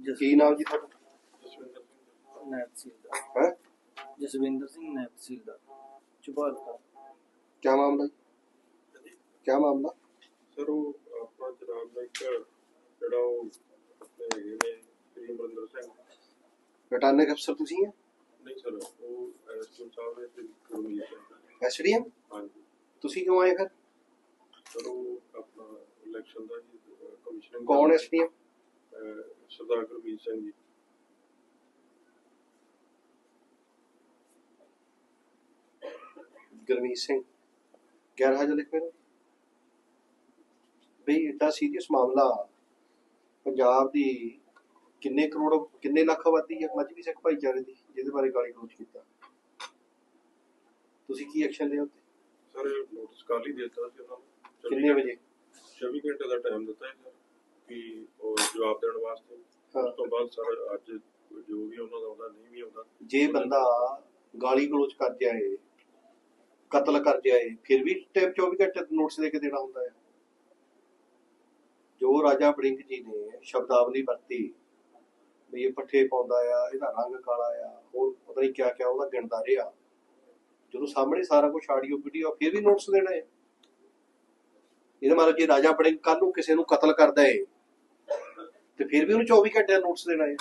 ਕੀ ਨਾਮ ਜੀ ਤੁਹਾਡਾ? ਨੈਬ ਤਹਿਸੀਲਦਾਰ ਹੈ? ਜਸਵਿੰਦਰ ਸਿੰਘ ਨੈਬ ਤਹਿਸੀਲਦਾਰ ਚੁਬਾਲ ਦਾ ਕੀ ਮਾਮਲਾ ਜੀ? ਕੀ ਮਾਮਲਾ? ਸਰ ਉਹ ਆਪਣਾ ਜਨਾਬ ਦਾ ਇੱਕ ਜਿਹੜਾ ਉਹ ਆਪਣੇ ਹੈਗੇ ਨੇ ਸ੍ਰੀ ਅਮਰਿੰਦਰ ਸਿੰਘ। ਰਿਟਰਨਿੰਗ ਅਫਸਰ ਤੁਸੀਂ ਹੈ? ਨਹੀਂ ਸਰ ਉਹ ਐਸਪੀ ਸਾਹਿਬ ਨੇ ਤੇ ਗੁਰਮੀਤ ਸਿੰਘ ਐਸਡੀਐਮ? ਹਾਂਜੀ। ਤੁਸੀਂ ਕਿਉਂ ਆਏ ਫਿਰ? ਸਰ ਉਹ ਆਪਣਾ ਇਲੈਕਸ਼ਨ ਦਾ ਜੀ ਕਮਿਸ਼ਨਰ ਕੌਣ ਐਸਡੀਐਮ? ਸਰਦਾਰ ਗੁਰਮੀਤ ਸਿੰਘ ਜੀ। ਗੁਰਮੀਤ ਸਿੰਘ 11000 ਲਿਖ ਮੇਰੇ ਬਈ ਏਡਾ ਸੀਰੀਅਸ ਮਾਮਲਾ ਪੰਜਾਬ ਦੀ ਕਿੰਨੇ ਕਰੋੜ ਕਿੰਨੇ ਲੱਖ ਆਬਾਦੀ ਹੈ ਮੱਝਵੀ ਸਿੱਖ ਭਾਈਚਾਰੇ ਦੀ ਜਿਹਦੇ ਬਾਰੇ ਗਾਲੀ ਗਲੋਚ ਕੀਤਾ। ਤੁਸੀਂ ਕੀ ਐਕਸ਼ਨ ਲਿਆ ਉੱਤੇ? ਸਰ ਨੋਟਿਸ ਕੱਲ੍ਹ ਹੀ ਦਿੱਤਾ ਸੀ ਉਹਨਾਂ ਨੂੰ ਕਿੰਨੇ ਵਜੇ? 24 ਘੰਟੇ ਦਾ ਟਾਈਮ ਦਿੱਤਾ ਹੈ। ਸਰ ਕਿ ਉਹ ਜਵਾਬ ਦੇਣ ਵਾਸਤੇ। ਉਸ ਤੋਂ ਬਾਅਦ ਸਰ ਅੱਜ ਜੋ ਵੀ ਉਹਨਾਂ ਦਾ ਆਉਂਦਾ ਨਹੀਂ ਵੀ ਆਉਂਦਾ। ਜੇ ਬੰਦਾ ਗਾਲੀ ਗਲੋਚ ਕਰ ਜਾਏ ਕਤਲ ਕਰ ਜਾਏ ਫਿਰ ਵੀ ਟਾਈਮ 24 ਘੰਟੇ ਨੋਟਿਸ ਦੇ ਕੇ ਦੇਣਾ ਹੁੰਦਾ ਹੈ। ਜੋ ਰਾਜਾ ਬੜਿੰਗ ਜੀ ਨੇ ਸ਼ਬਦਾਵਲੀ ਵਰਤੀ ਵੀ ਇਹ ਪੱਠੇ ਪਾਉਂਦਾ ਆ ਇਹਦਾ ਰੰਗ ਕਾਲਾ ਆ ਹੋਰ ਪਤਾ ਨਹੀਂ ਕਿਆ ਕਿਆ ਉਹਦਾ ਗਿਣਦਾ ਰਿਹਾ। ਜਦੋਂ ਸਾਹਮਣੇ ਸਾਰਾ ਕੁਝ ਆਡੀਓ ਵੀਡੀਓ ਫਿਰ ਵੀ ਨੋਟਿਸ ਦੇਣਾ ਹੈ। ਇਹਦਾ ਮਤਲਬ ਜੇ ਰਾਜਾ ਬੜਿੰਗ ਕੱਲ ਨੂੰ ਕਿਸੇ ਨੂੰ ਕਤਲ ਕਰਦਾ ਹੈ ਤੇ ਫਿਰ ਵੀ ਉਹਨੂੰ 24 ਘੰਟੇ ਦਾ ਨੋਟਿਸ ਦੇਣਾ ਹੈ।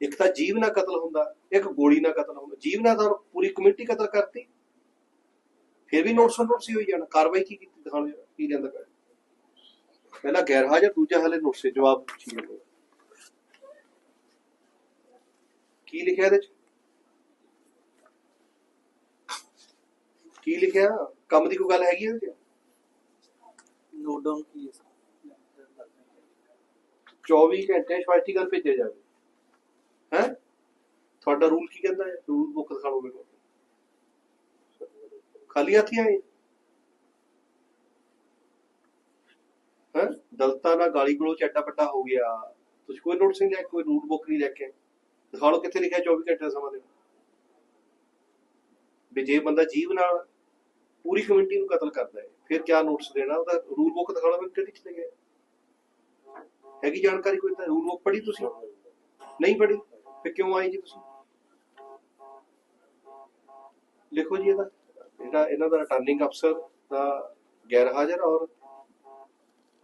ਇੱਕ ਤਾਂ ਜੀਵ ਨਾਲ ਕਤਲ ਹੁੰਦਾ, ਇੱਕ ਗੋਲੀ ਨਾਲ ਕਤਲ ਹੁੰਦਾ। ਜੀਵ ਨਾਲ ਤਾਂ ਪੂਰੀ ਕਮਿਊਨਿਟੀ ਕਤਲ ਕਰਤੀ। ਫਿਰ ਵੀ ਨੋਟਿਸ ਨੋਟਿਸ ਹੀ ਹੋਈ ਜਾਣਾ। ਕਾਰਵਾਈ ਕੀ ਕੀਤੀ ਦਿਖਾਣ ਕੀ ਜਾਂਦਾ ਪਿਆ। ਪਹਿਲਾ ਗੈਰ ਹਾਜ਼ਰ ਦੂਜਾ ਹਲੇ ਨੋਟਿਸ ਜਵਾਬ ਪੁੱਛੀ ਜਾਂਦੇ। ਕੀ ਲਿਖਿਆ ਇਹਦੇ ਚ? ਕੀ ਲਿਖਿਆ? ਕੰਮ ਦੀ ਕੋਈ ਗੱਲ ਹੈਗੀ ਇਹਦੇ ਚ? ਨੋਟ ਡਾਊਨ ਕੀ ਹੈ 24 ਘੰਟੇ ਸਪਸ਼ਟੀਕਰਨ ਭੇਜਿਆ ਜਾਵੇ। ਹੈ? ਤੁਹਾਡਾ ਰੂਲ ਕੀ ਕਹਿੰਦਾ ਹੈ? ਰੂਲ ਬੁੱਕ ਦਿਖਾਓ ਮੈਨੂੰ। ਖਾਲੀ ਹੱਥੀ ਆਏ। ਹੈ? ਦਲਤਾ ਨਾਲ ਗਾਲੀ ਗਲੋਚ ਐਡਾ ਵੱਡਾ ਹੋ ਗਿਆ। ਤੁਸੀਂ ਕੋਈ ਨੋਟਿਸ ਨਹੀਂ ਲਿਆ, ਕੋਈ ਰੂਲ ਬੁੱਕ ਨਹੀਂ ਲੈ ਕੇ ਦਿਖਾ ਲਓ ਕਿੱਥੇ ਲਿਖਿਆ 24 ਘੰਟੇ ਦਾ ਸਮਾਂ ਦੇ ਵੀ ਜੇ ਬੰਦਾ ਜੀਵ ਨਾਲ ਪੂਰੀ ਕਮਿਊਨਿਟੀ ਨੂੰ ਕਤਲ ਕਰਦਾ ਹੈ। ਫਿਰ ਕਿਆ ਨੋਟਿਸ ਦੇਣਾ? ਉਹਦਾ ਰੂਲ ਬੁੱਕ ਦਿਖਾ ਲਓ ਮੈਨੂੰ ਕਿਹੜੀ ਕਿੱਥੇ ਗਿਆ ਹੈਗੀ ਜਾਣਕਾਰੀ ਕੋਈ ਤਾਂ ਰੂਲ ਬੁੱਕ ਪੜ੍ਹੀ ਤੁਸੀਂ? ਨਹੀਂ ਪੜ੍ਹੀ? ਫਿਰ ਕਿਉਂ ਆਏ ਜੀ ਤੁਸੀਂ? ਲਿਖੋ ਜੀ ਇਹਦਾ। ਇਹਦਾ ਇਹਨਾਂ ਦਾ ਰਿਟਰਨਿੰਗ ਅਫਸਰ ਦਾ ਗੈਰ ਹਾਜ਼ਰ ਔਰ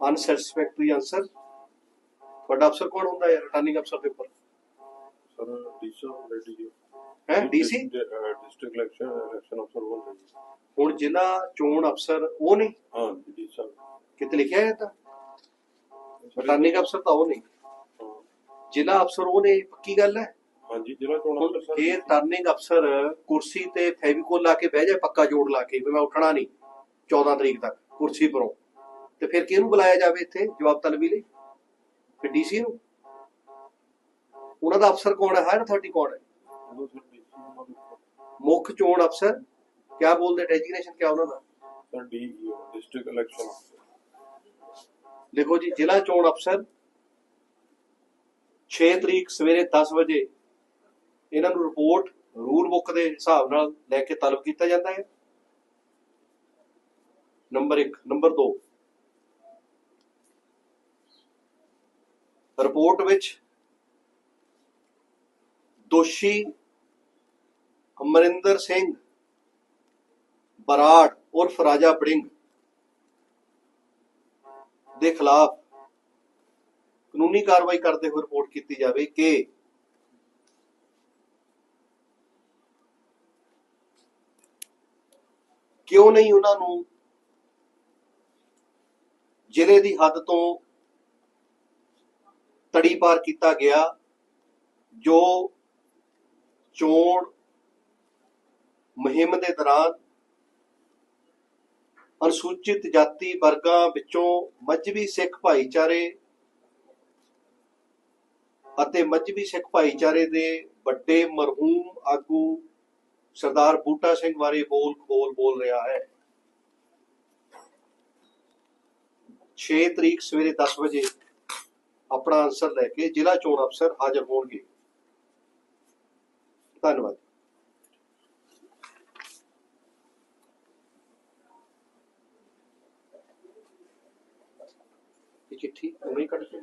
ਅਨਸੈਟੀਸਫੈਕਟਰੀ ਆਨਸਰ ਤੁਹਾਡਾ ਅਫਸਰ ਕੌਣ ਹੁੰਦਾ ਹੈ? ਰਿਟਰਨਿੰਗ ਅਫਸਰ ਦੇ ਉੱਪਰ ਸਰ ਡੀਸੀ ਰੈਡੀ ਜੀ ਹੈ ਡੀਸੀ? ਡਿਸਟ੍ਰਿਕਟ ਇਲੈਕਸ਼ਨ ਇਲੈਕਸ਼ਨ ਅਫਸਰ ਬੋਲ ਹੁਣ ਜ਼ਿਲ੍ਹਾ ਚੋਣ ਅਫਸਰ ਉਹ ਨਹੀਂ? ਹਾਂ ਡੀ ਸਾਹਿਬ। ਕਿਤੇ ਲਿਖਿਆ ਹੈ ਤਾਂ? ਰਿਟਰਨਿੰਗ ਅਫਸਰ ਤਾਂ ਉਹ ਨਹੀਂ। ਹਾਂ। ਜ਼ਿਲ੍ਹਾ ਅਫਸਰ ਉਹ ਨੇ ਪੱਕੀ ਗੱਲ ਹੈ? ਹਾਂਜੀ ਜ਼ਿਲ੍ਹਾ ਚੋਣ ਹੁਣ ਅਫਸਰ ਇਹ ਟਰਨਿੰਗ ਅਫਸਰ ਕੁਰਸੀ ਤੇ ਫੈਵੀਕੋਲ ਲਾ ਕੇ ਬਹਿ ਜਾਏ ਪੱਕਾ ਜੋੜ ਲਾ ਕੇ ਵੀ ਮੈਂ ਉੱਠਣਾ ਨਹੀਂ 14 ਤਰੀਕ ਤੱਕ ਕੁਰਸੀ ਪਰੋਂ। ਤੇ ਫਿਰ ਕਿਹਨੂੰ ਬੁਲਾਇਆ ਜਾਵੇ ਇੱਥੇ ਜਵਾਬ ਤਲਬੀ ਲਈ? ਫਿਰ ਡੀਸੀ ਨੂੰ? ਉਹਨਾਂ ਦਾ ਅਫਸਰ ਕੌਣ ਹੈ? ਹਾਇਰ ਅਥਾਰਟੀ ਕੌਣ ਹੈ? ਮੁੱਖ ਚੋਣ ਅਫਸਰ ਕਿਆ ਬੋਲਦੇ? ਡੈਜਿਗਨੇਸ਼ਨ ਕਿਆ ਉਹਨਾਂ ਦਾ? ਸਰ ਡੀਈਓ ਡਿਸਟ੍ਰਿਕਟ ਇਲੈਕਸ਼ਨ ਦੇਖੋ ਜੀ ਜ਼ਿਲ੍ਹਾ ਚੋਣ ਅਫਸਰ 6 ਤਰੀਕ ਸਵੇਰੇ 10 ਵਜੇ ਇਹਨਾਂ ਨੂੰ ਰਿਪੋਰਟ ਰੂਲ ਬੁੱਕ ਦੇ ਹਿਸਾਬ ਨਾਲ ਲੈ ਕੇ ਤਲਬ ਕੀਤਾ ਜਾਂਦਾ ਹੈ। ਨੰਬਰ 1 ਨੰਬਰ 2 ਰਿਪੋਰਟ ਵਿੱਚ ਦੋਸ਼ੀ ਅਮਰਿੰਦਰ ਸਿੰਘ ਬਰਾੜ ਉਰਫ ਰਾਜਾ ਬੜਿੰਗ ਦੇ ਖਿਲਾਫ ਕਾਨੂੰਨੀ ਕਾਰਵਾਈ ਕਰਦੇ ਹੋਏ ਰਿਪੋਰਟ ਕੀਤੀ ਜਾਵੇ ਕਿ ਕਿਉਂ ਨਹੀਂ ਉਹਨਾਂ ਨੂੰ ਜ਼ਿਲ੍ਹੇ ਦੀ ਹੱਦ ਤੋਂ ਤੜੀ ਪਾਰ ਕੀਤਾ ਗਿਆ ਜੋ ਚੋਣ ਮੁਹਿੰਮ ਦੇ ਦੌਰਾਨ ਅਨੁਸੂਚਿਤ ਜਾਤੀ ਵਰਗਾਂ ਵਿੱਚੋਂ ਮੱਝਵੀ ਸਿੱਖ ਭਾਈਚਾਰੇ ਅਤੇ ਮੱਝਵੀ ਸਿੱਖ ਭਾਈਚਾਰੇ ਦੇ ਵੱਡੇ ਮਰਹੂਮ ਆਗੂ ਸਰਦਾਰ ਬੂਟਾ ਸਿੰਘ ਬਾਰੇ ਬੋਲ ਬੋਲ ਬੋਲ ਰਿਹਾ ਹੈ। 6 ਤਰੀਕ ਸਵੇਰੇ 10 ਵਜੇ ਆਪਣਾ ਆਨਸਰ ਲੈ ਕੇ ਜ਼ਿਲ੍ਹਾ ਚੋਣ ਅਫਸਰ ਹਾਜ਼ਰ ਹੋਣਗੇ। ਧੰਨਵਾਦ ਇਹ ਚਿੱਠੀ ਉਹਨੇ ਕੱਢ ਕੇ